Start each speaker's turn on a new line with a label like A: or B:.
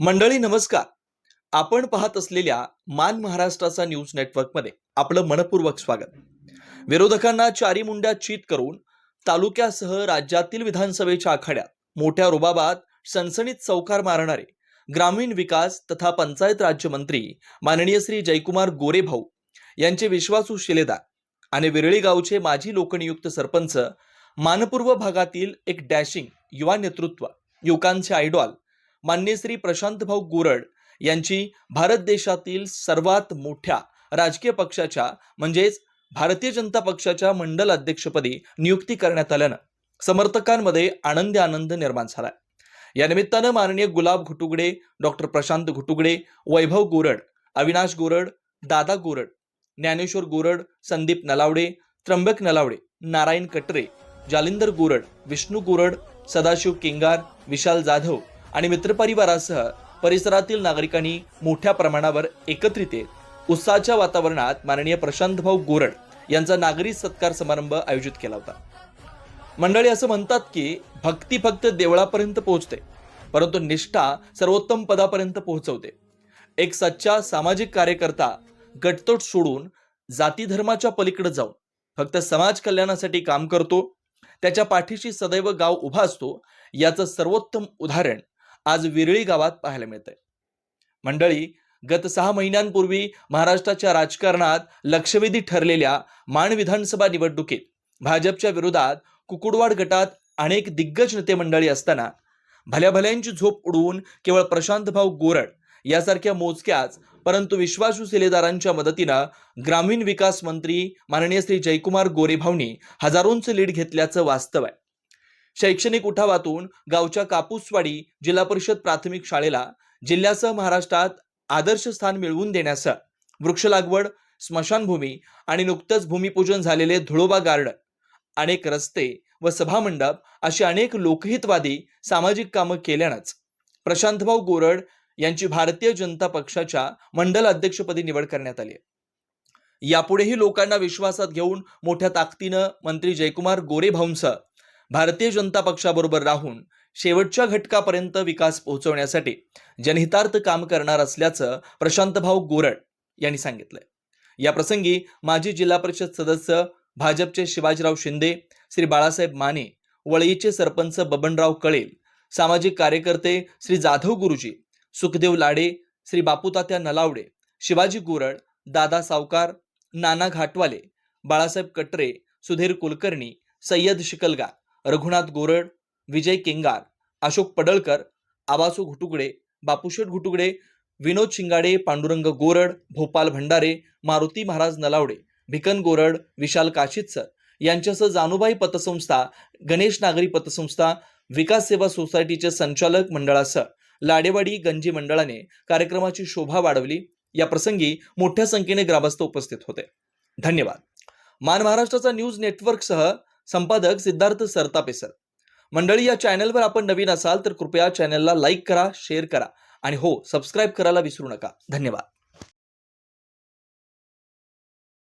A: मंडळी नमस्कार. आपण पाहत असलेल्या मान महाराष्ट्राचा न्यूज नेटवर्कमध्ये आपलं मनपूर्वक स्वागत. विरोधकांना चारी मुंड्या चित करून तालुक्यासह राज्यातील विधानसभेच्या आखाड्यात मोठ्या रुबाबात सणसणीत चौकार मारणारे ग्रामीण विकास तथा पंचायत राज्यमंत्री माननीय श्री जयकुमार गोरेभाऊ यांचे विश्वासू शिलेदार आणि विरळी गावचे माजी लोकनियुक्त सरपंच मानपूर्व भागातील एक डॅशिंग युवा नेतृत्व युवकांचे आयडॉल मान्य श्री प्रशांत भाऊ गोरड यांची भारत देशातील सर्वात मोठ्या राजकीय पक्षाच्या म्हणजेच भारतीय जनता पक्षाच्या मंडल अध्यक्षपदी नियुक्ती करण्यात आल्यानं समर्थकांमध्ये आनंदी आनंद निर्माण झालाय. या निमित्तानं माननीय गुलाब घुटुगडे डॉक्टर प्रशांत घुटुगडे वैभव गोरड अविनाश गोरड दादा गोरड ज्ञानेश्वर गोरड संदीप नलावडे त्र्यंबक नलावडे नारायण कटरे जालिंदर गोरड विष्णू गोरड सदाशिव किंगार विशाल जाधव आणि मित्रपरिवारासह परिसरातील नागरिकांनी मोठ्या प्रमाणावर एकत्रित येत उत्साहाच्या वातावरणात माननीय प्रशांत भाऊ गोरड यांचा नागरी सत्कार समारंभ आयोजित केला होता. मंडळी असं म्हणतात की भक्ती फक्त देवळापर्यंत पोहोचते परंतु निष्ठा सर्वोत्तम पदापर्यंत पोहोचवते. एक सच्चा सामाजिक कार्यकर्ता गटतोट सोडून जाती धर्माच्या पलीकडे जाऊन फक्त समाज कल्याणासाठी काम करतो त्याच्या पाठीशी सदैव गाव उभा असतो याचं सर्वोत्तम उदाहरण आज विरळी गावात पाहायला मिळतंय. मंडळी गत सहा महिन्यांपूर्वी महाराष्ट्राच्या राजकारणात लक्षवेधी ठरलेल्या मान विधानसभा निवडणुकीत भाजपच्या विरोधात कुकुडवाड गटात अनेक दिग्गज नेते मंडळी असताना भल्या भल्यांची झोप उडवून केवळ प्रशांतभाऊ गोरड यासारख्या मोजक्याच परंतु विश्वासू सेलेदारांच्या मदतीनं ग्रामीण विकास मंत्री माननीय श्री जयकुमार गोरेभाऊंनी हजारोंचं लीड घेतल्याचं वास्तव आहे. शैक्षणिक उठावातून गावच्या कापूसवाडी जिल्हा परिषद प्राथमिक शाळेला जिल्ह्यासह महाराष्ट्रात आदर्श स्थान मिळवून देण्यासह वृक्ष लागवड स्मशानभूमी आणि नुकतंच भूमिपूजन झालेले धुळोबा गार्डन अनेक रस्ते व सभामंडप अशी अनेक लोकहितवादी सामाजिक कामं केल्यानंच प्रशांतभाऊ गोरड यांची भारतीय जनता पक्षाच्या मंडल अध्यक्षपदी निवड करण्यात आली यापुढेही लोकांना विश्वासात घेऊन मोठ्या ताकदीनं मंत्री जयकुमार गोरेभाऊंसह भारतीय जनता पक्षाबरोबर राहून शेवटच्या घटकापर्यंत विकास पोहोचवण्यासाठी जनहितार्थ काम करणार असल्याचं प्रशांतभाऊ गोरड यांनी सांगितलंय. या प्रसंगी माजी जिल्हा परिषद सदस्य भाजपचे शिवाजीराव शिंदे श्री बाळासाहेब माने वळईचे सरपंच बबनराव कळेल सामाजिक कार्यकर्ते श्री जाधव गुरुजी सुखदेव लाडे श्री बापूतात्या नलावडे शिवाजी गोरड दादा सावकार नाना घाटवाले बाळासाहेब कटरे सुधीर कुलकर्णी सय्यद शिकलगा रघुनाथ गोरड विजय केंगार अशोक पडळकर आबासू घुटुगडे बापूशेठ घुटुगडे विनोद शिंगाडे पांडुरंग गोरड भोपाल भंडारे मारुती महाराज नलावडे भिकन गोरड विशाल काशीतसर यांच्यासह जानुबाई पतसंस्था गणेश नागरी पतसंस्था विकास सेवा सोसायटीचे संचालक मंडळासह लाडेवाडी गंजी मंडळाने कार्यक्रमाची शोभा वाढवली. या प्रसंगी मोठ्या संख्येने ग्रामस्थ उपस्थित होते. धन्यवाद. मान महाराष्ट्राचा न्यूज नेटवर्कसह संपादक सिद्धार्थ सरतापेसर. मंडळी या चॅनलवर आपण नवीन असाल तर कृपया चॅनलला लाईक करा शेअर करा आणि हो सबस्क्राईब करायला विसरू नका. धन्यवाद.